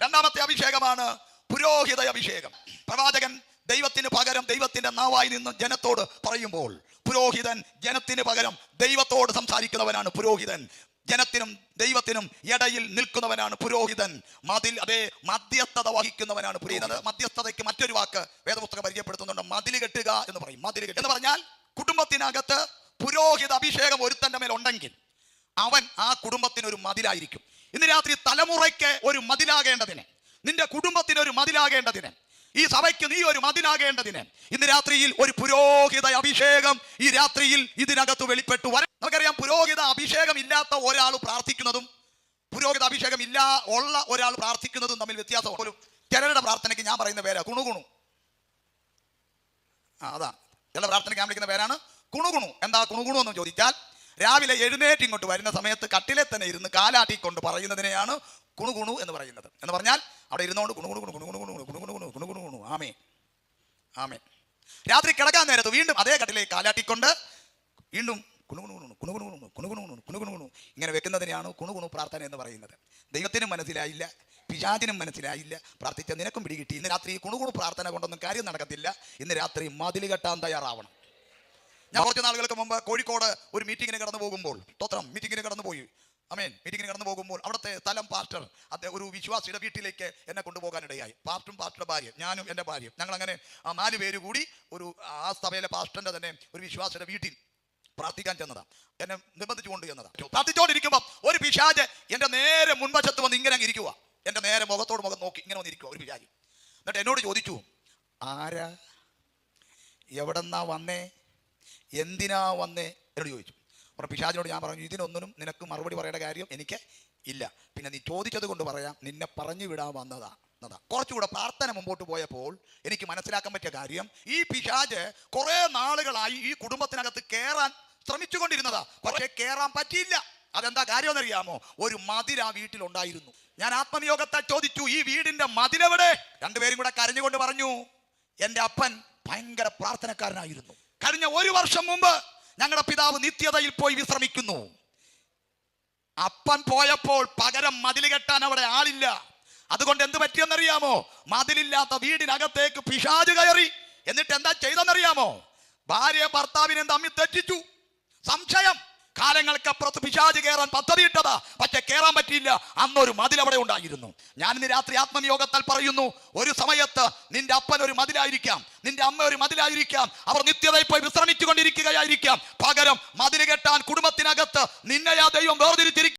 രണ്ടാമത്തെ അഭിഷേകമാണ് പുരോഹിത അഭിഷേകം പ്രവാചകൻ ദൈവത്തിന് പകരം ദൈവത്തിന്റെ നാവായി നിന്ന് ജനത്തോട് പറയുമ്പോൾ പുരോഹിതൻ ജനത്തിന് പകരം ദൈവത്തോട് സംസാരിക്കുന്നവനാണ് പുരോഹിതൻ. ജനത്തിനും ദൈവത്തിനും ഇടയിൽ നിൽക്കുന്നവനാണ് പുരോഹിതൻ. മതിൽ അതേ മധ്യസ്ഥത വഹിക്കുന്നവനാണ് പുരോഹിതൻ. മധ്യസ്ഥതയ്ക്ക് മറ്റൊരു വാക്ക് വേദപുസ്തകം പരിചയപ്പെടുത്തുന്നുണ്ട്. മതിൽ കെട്ടുക എന്ന് പറയും. മതിൽ എന്ന് പറഞ്ഞാൽ കുടുംബത്തിനകത്ത് പുരോഹിത അഭിഷേകം ഒരുത്തന്റെ മേൽ ഉണ്ടെങ്കിൽ അവൻ ആ കുടുംബത്തിനൊരു മതിലായിരിക്കും. ഇന്ന് രാത്രി തലമുറയ്ക്ക് ഒരു മതിലാകേണ്ടതിന് നിന്റെ കുടുംബത്തിന് ഒരു മതിലാകേണ്ടതിന് ഈ സഭയ്ക്ക് നീ ഒരു മതിലാകേണ്ടതിന് ഇന്ന് രാത്രിയിൽ ഒരു പുരോഹിത അഭിഷേകം ഈ രാത്രിയിൽ ഇതിനകത്ത് വെളിപ്പെട്ടു വര നമുക്കറിയാം പുരോഹിത അഭിഷേകം ഇല്ലാത്ത ഒരാൾ പ്രാർത്ഥിക്കുന്നതും പുരോഹിത അഭിഷേകം ഇല്ല ഉള്ള ഒരാൾ പ്രാർത്ഥിക്കുന്നതും തമ്മിൽ വ്യത്യാസം. പോലും ചിലരുടെ പ്രാർത്ഥനയ്ക്ക് ഞാൻ പറയുന്ന പേരാ കുണുകുണു. ആ അതാ. ചില പ്രാർത്ഥനയ്ക്ക് ഞാൻ വിളിക്കുന്ന പേരാണ് കുണുകുണു. എന്താ കുണുകുണു എന്ന് ചോദിച്ചാൽ രാവിലെ എഴുന്നേറ്റ് ഇങ്ങോട്ട് വരുന്ന സമയത്ത് കട്ടിലെ തന്നെ ഇരുന്ന് കാലാട്ടിക്കൊണ്ട് പറയുന്നതിനെയാണ് കുണുകുണു എന്ന് പറയുന്നത് എന്ന് പറഞ്ഞാൽ അവിടെ ഇരുന്നുകൊണ്ട് കുണുകുണു കുണുകുണു കുണുകുണു കുണുകുണു കുണുകുണു കുണു ആമേ ആമേ രാത്രി കിടക്കാൻ നേരത്ത് വീണ്ടും അതേ കട്ടിലേക്ക് കാലാട്ടിക്കൊണ്ട് വീണ്ടും കുണുകുണുണു കുണുകുണുണു കുണുകുണുണു കുണുകുണുണു ഇങ്ങനെ വെക്കുന്നതിനെയാണ് കുണുകുണു പ്രാർത്ഥന എന്ന് പറയുന്നത് ദൈവത്തിനും മനസ്സിലായില്ല പിശാചിനും മനസ്സിലായില്ല പ്രാർത്ഥിച്ച നിനക്കും പിടികിട്ടി ഇന്ന് രാത്രി കുണുകുണു പ്രാർത്ഥന കൊണ്ടൊന്നും കാര്യം നടക്കത്തില്ല ഇന്ന് രാത്രി മതിൽ കെട്ടാൻ തയ്യാറാവണം ഞാൻ കുറച്ച് നാളുകൾക്ക് മുമ്പ് കോഴിക്കോട് ഒരു മീറ്റിങ്ങിന് കടന്നു പോകുമ്പോൾ തോത്രം മീറ്റിങ്ങിന് കടന്നു പോയി. അമേൻ മീറ്റിങ്ങിന് കടന്നു പോകുമ്പോൾ അവിടുത്തെ തലം പാസ്റ്റർ അദ്ദേഹം ഒരു വിശ്വാസിയുടെ വീട്ടിലേക്ക് എന്നെ കൊണ്ടുപോകാനിടയായി. പാസ്റ്ററും പാസ്റ്ററുടെ ഭാര്യ ഞാനും എന്റെ ഭാര്യ ഞങ്ങൾ അങ്ങനെ ആ നാല് പേര് കൂടി ഒരു ആ സഭയിലെ പാസ്റ്ററിന്റെ തന്നെ ഒരു വിശ്വാസിയുടെ വീട്ടിൽ പ്രാർത്ഥിക്കാൻ ചെന്നതാ. എന്നെ നിർബന്ധിച്ചു കൊണ്ട് ചെന്നതാ പ്രാർത്ഥിച്ചുകൊണ്ടിരിക്കുമ്പോൾ ഒരു പിശാജ് എന്റെ നേരെ മുൻവശത്ത് വന്ന് ഇങ്ങനെ ഇരിക്കുക എന്റെ നേരെ മുഖത്തോട് മുഖം നോക്കി ഇങ്ങനെ വന്നിരിക്കുക ഒരു പിശാജ്. എന്നിട്ട് എന്നോട് ചോദിച്ചു ആരാ? എവിടെന്നാ വന്നേ? എന്തിനാ വന്നേ? എന്നോട് ചോദിച്ചു. അപ്പോൾ പിശാചിനോട് ഞാൻ പറഞ്ഞു ഇതിനൊന്നും നിനക്ക് മറുപടി പറയേണ്ട കാര്യം എനിക്ക് ഇല്ല. പിന്നെ നീ ചോദിച്ചത് കൊണ്ട് പറയാം നിന്നെ പറഞ്ഞു വിടാൻ വന്നതാ എന്നതാ. കുറച്ചുകൂടെ പ്രാർത്ഥന മുമ്പോട്ട് പോയപ്പോൾ എനിക്ക് മനസ്സിലാക്കാൻ പറ്റിയ കാര്യം ഈ പിശാജ് കുറേ നാളുകളായി ഈ കുടുംബത്തിനകത്ത് കയറാൻ ശ്രമിച്ചുകൊണ്ടിരുന്നതാ. പക്ഷേ കയറാൻ പറ്റിയില്ല. അതെന്താ കാര്യമെന്ന് അറിയാമോ ഒരു മതിൽ ആ വീട്ടിലുണ്ടായിരുന്നു. ഞാൻ ആത്മനിയോഗത്തെ ചോദിച്ചു ഈ വീടിന്റെ മതിലെവിടെ? രണ്ടുപേരും കൂടെ കരഞ്ഞുകൊണ്ട് പറഞ്ഞു എന്റെ അപ്പൻ ഭയങ്കര പ്രാർത്ഥനക്കാരനായിരുന്നു. കഴിഞ്ഞ ഒരു വർഷം മുമ്പ് ഞങ്ങളുടെ പിതാവ് നിത്യതയിൽ പോയി വിശ്രമിക്കുന്നു. അപ്പൻ പോയപ്പോൾ പകരം മതിൽ കെട്ടാൻ അവിടെ ആളില്ല. അതുകൊണ്ട് എന്ത് പറ്റിയെന്നറിയാമോ? മതിലില്ലാത്ത വീടിനകത്തേക്ക് പിശാജ് കയറി. എന്നിട്ട് എന്താ ചെയ്തെന്നറിയാമോ ഭാര്യ ഭർത്താവിനെ തമ്മിൽ തെറ്റിച്ചു. സംശയം. കാലങ്ങൾക്കപ്പുറത്ത് പിശാജ് കയറാൻ പദ്ധതിയിട്ടതാ. പക്ഷെ കയറാൻ പറ്റിയില്ല. അന്നൊരു മതിൽ അവിടെ ഉണ്ടായിരുന്നു. ഞാൻ ഇന്ന് രാത്രി ആത്മനിയോഗത്താൽ പറയുന്നു ഒരു സമയത്ത് നിന്റെ അപ്പൻ ഒരു മതിലായിരിക്കാം. നിന്റെ അമ്മ ഒരു മതിലായിരിക്കാം. അവർ നിത്യതയിൽ പോയി വിശ്രമിച്ചു കൊണ്ടിരിക്കുകയായിരിക്കാം പകരം മതിൽ കെട്ടാൻ കുടുംബത്തിനകത്ത് നിന്നെയാ ദൈവം വേർതിരിച്ചിരിക്കും